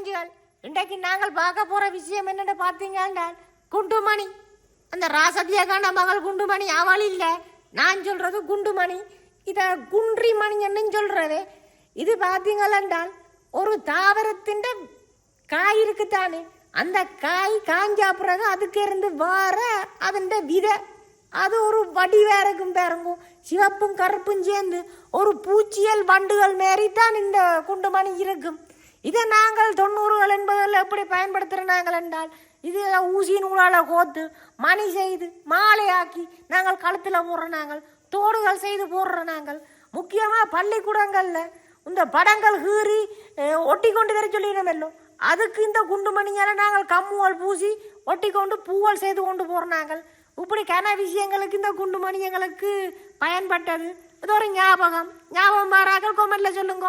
குஞ்சுகள். இன்றைக்கு நாங்கள் பார்க்க போற விஷயம் என்னன்னு பார்த்தீங்கன்னா குண்டுமணி. அந்த ராசத்தியகாண்ட மகள் குண்டுமணி அவள் இல்லை. நான் சொல்கிறது குண்டுமணி. இதை குன்றி மணின்னு சொல்கிறது இது பார்த்தீங்களென்றால் ஒரு தாவரத்தின் காய் இருக்குத்தானே அந்த காய் காஞ்சா பிறகு அதுக்கு இருந்து வர அதன் விதை. அது ஒரு வடிவா இருக்கும் பாருங்க. சிவப்பும் கருப்பும் சேர்ந்து ஒரு பூச்சியல் வண்டுகள் மாரி தான் இந்த குண்டுமணி இருக்கும். இதை நாங்கள் தொண்ணூறுகள் என்பதில் எப்படி பயன்படுத்துகிறாங்கள் என்றால் இது ஊசி நூலால் கோத்து மணி செய்து மாலையாக்கி நாங்கள் கழுத்தில் போடுற நாங்கள் தோடுகள் செய்து போடுற நாங்கள் முக்கியமாக பள்ளிக்கூடங்களில் இந்த படங்கள் கீறி ஒட்டி கொண்டு வர சொல்லிடமெல்லோ அதுக்கு இந்த குண்டு மணியால் நாங்கள் கம்முவல் பூசி ஒட்டி கொண்டு பூவல் செய்து கொண்டு போகிறோம் நாங்கள். இப்படி கன விஷயங்களுக்கு இந்த குண்டு மணி எங்களுக்கு பயன்பட்டது. இது ஒரு ஞாபகம். ஞாபகம் மாறாக்கள் கொமெண்ட்ல சொல்லுங்க.